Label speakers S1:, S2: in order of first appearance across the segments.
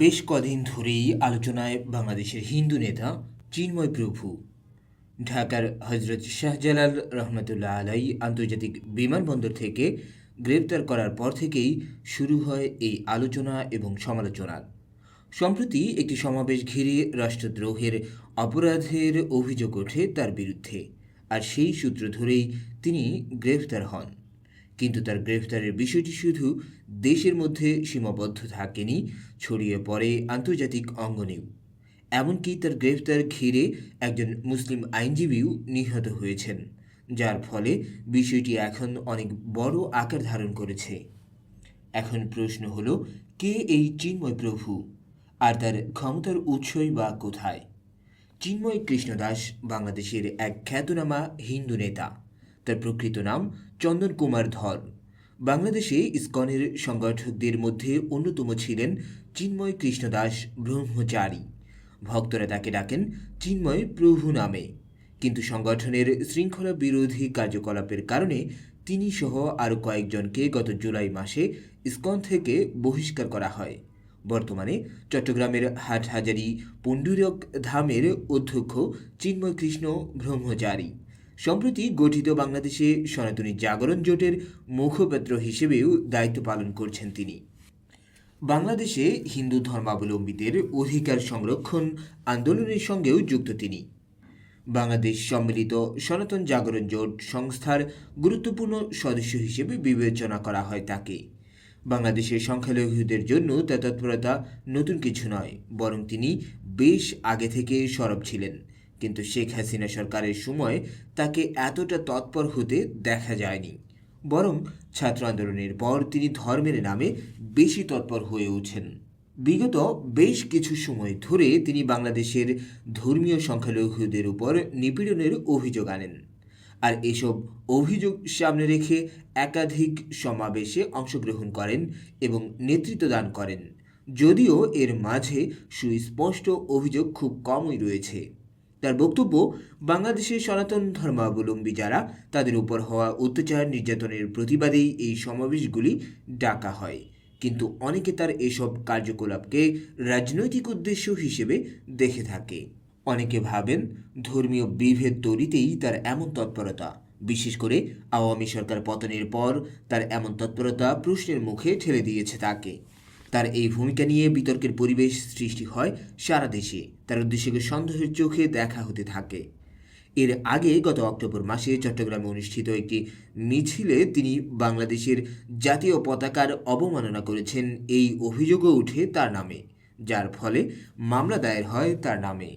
S1: বেশ কদিন ধরেই আলোচনায় বাংলাদেশের হিন্দু নেতা চিন্ময় প্রভু, ঢাকার হজরত শাহজালাল রহমতুল্লাহ আলাই আন্তর্জাতিক বিমানবন্দর থেকে গ্রেপ্তার করার পর থেকেই শুরু হয় এই আলোচনা এবং সমালোচনা। সম্প্রতি একটি সমাবেশ ঘিরে রাষ্ট্রদ্রোহের অপরাধের অভিযোগ ওঠে তার বিরুদ্ধে, আর সেই সূত্র ধরেই তিনি গ্রেফতার হন। কিন্তু তার গ্রেফতারের বিষয়টি শুধু দেশের মধ্যে সীমাবদ্ধ থাকেনি, ছড়িয়ে পড়ে আন্তর্জাতিক অঙ্গনেও। এমনকি তার গ্রেফতার ঘিরে একজন মুসলিম আইনজীবীও নিহত হয়েছেন, যার ফলে বিষয়টি এখন অনেক বড় আকার ধারণ করেছে। এখন প্রশ্ন হল, কে এই চিন্ময় প্রভু? আর তার ক্ষমতার উৎসই বা কোথায়? চিন্ময় কৃষ্ণদাস, বাংলাদেশের এক খ্যাতনামা হিন্দু নেতা। তার প্রকৃত নাম চন্দন কুমার ধর। বাংলাদেশে ইসকনের সংগঠকদের মধ্যে অন্যতম ছিলেন চিন্ময় কৃষ্ণদাস ব্রহ্মচারী। ভক্তরা তাকে ডাকেন চিন্ময় প্রভু নামে। কিন্তু সংগঠনের শৃঙ্খলা বিরোধী কার্যকলাপের কারণে তিনি সহ আরও কয়েকজনকে গত জুলাই মাসে ইসকন থেকে বহিষ্কার করা হয়। বর্তমানে চট্টগ্রামের হাটহাজারী পণ্ডুরক ধামের অধ্যক্ষ চিন্ময় কৃষ্ণ ব্রহ্মচারী। সম্প্রতি গঠিত বাংলাদেশে সনাতনী জাগরণ জোটের মুখপাত্র হিসেবেও দায়িত্ব পালন করছেন তিনি। বাংলাদেশে হিন্দু ধর্মাবলম্বীদের অধিকার সংরক্ষণ আন্দোলনের সঙ্গেও যুক্ত তিনি। বাংলাদেশ সম্মিলিত সনাতন জাগরণ জোট সংস্থার গুরুত্বপূর্ণ সদস্য হিসেবে বিবেচনা করা হয় তাকে। বাংলাদেশের সংখ্যালঘুদের জন্য তার তৎপরতা নতুন কিছু নয়, বরং তিনি বেশ আগে থেকে সরব ছিলেন। কিন্তু শেখ হাসিনা সরকারের সময় তাকে এতটা তৎপর হতে দেখা যায়নি। বরং ছাত্র আন্দোলনের পর তিনি ধর্মের নামে বেশি তৎপর হয়ে ওঠেন বিগত বেশ কিছু সময় ধরে তিনি বাংলাদেশের ধর্মীয় সংখ্যালঘুদের উপর নিপীড়নের অভিযোগ আনেন। আর এসব অভিযোগ সামনে রেখে একাধিক সমাবেশে অংশগ্রহণ করেন এবং নেতৃত্ব দান করেন। যদিও এর মাঝে সুস্পষ্ট অভিযোগ খুব কমই রয়েছে। তার বক্তব্য, বাংলাদেশের সনাতন ধর্মাবলম্বী যারা, তাদের উপর হওয়া অত্যাচার নির্যাতনের প্রতিবাদেই এই সমাবেশগুলি ডাকা হয়। কিন্তু অনেকে তার এসব কার্যকলাপকে রাজনৈতিক উদ্দেশ্য হিসেবে দেখে থাকে। অনেকে ভাবেন, ধর্মীয় বিভেদ তৈরিতেই তার এমন তৎপরতা। বিশেষ করে আওয়ামী সরকার পতনের পর তার এমন তৎপরতা প্রশ্নের মুখে ঠেলে দিয়েছে তাকে। তার এই ভূমিকা নিয়ে বিতর্কের পরিবেশ সৃষ্টি হয় সারা দেশে। তার উদ্দেশ্যকে সন্দেহের চোখে দেখা হতে থাকে। এর আগে গত অক্টোবর মাসে চট্টগ্রামে অনুষ্ঠিত একটি মিছিলে তিনি বাংলাদেশের জাতীয় পতাকার অবমাননা করেছেন। এই অভিযোগও উঠে তার নামে, যার ফলে মামলা দায়ের হয় তার নামে।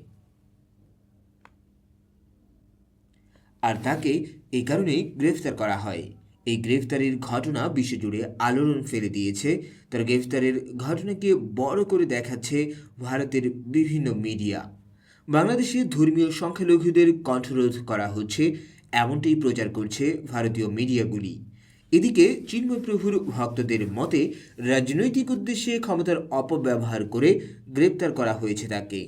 S1: আর তাকে এই কারণেই গ্রেফতার করা হয়। এই গ্রেফতারের ঘটনা বিশ্বজুড়ে আলোড়ন ফেলে দিয়েছে। তার গ্রেফতারের ঘটনাকে বড় করে দেখাচ্ছে ভারতের বিভিন্ন মিডিয়া। বাংলাদেশে ধর্মীয় সংখ্যালঘুদের কণ্ঠরোধ করা হচ্ছে, এমনটাই প্রচার করছে ভারতীয় মিডিয়াগুলি। এদিকে চিন্ময় প্রভুর ভক্তদের মতে, রাজনৈতিক উদ্দেশ্যে ক্ষমতার অপব্যবহার করে গ্রেপ্তার করা হয়েছে তাকে।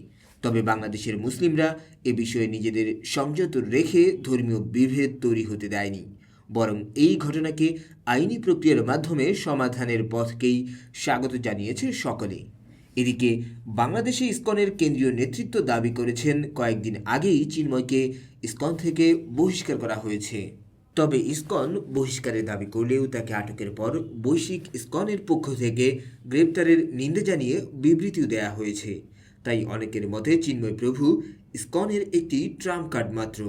S1: তবে বাংলাদেশের মুসলিমরা এ বিষয়ে নিজেদের সংযত রেখে ধর্মীয় বিভেদ তৈরি হতে দেয়নি। বরং এই ঘটনাকে আইনি প্রক্রিয়ার মাধ্যমে সমাধানের পথকেই স্বাগত জানিয়েছে সকলে এদিকে বাংলাদেশে ইসকনের কেন্দ্রীয় নেতৃত্ব দাবি করেছেন, কয়েকদিন আগেই চিন্ময়কে ইসকন থেকে বহিষ্কার করা হয়েছে। তবে ইসকন বহিষ্কারের দাবি করলেও তাকে আটকের পর বৈশ্বিক ইসকনের পক্ষ থেকে গ্রেপ্তারের নিন্দা জানিয়ে বিবৃতিও দেয়া হয়েছে। তাই অনেকের মতে, চিন্ময় প্রভু ইসকনের একটি ট্রাম্প কার্ড মাত্র।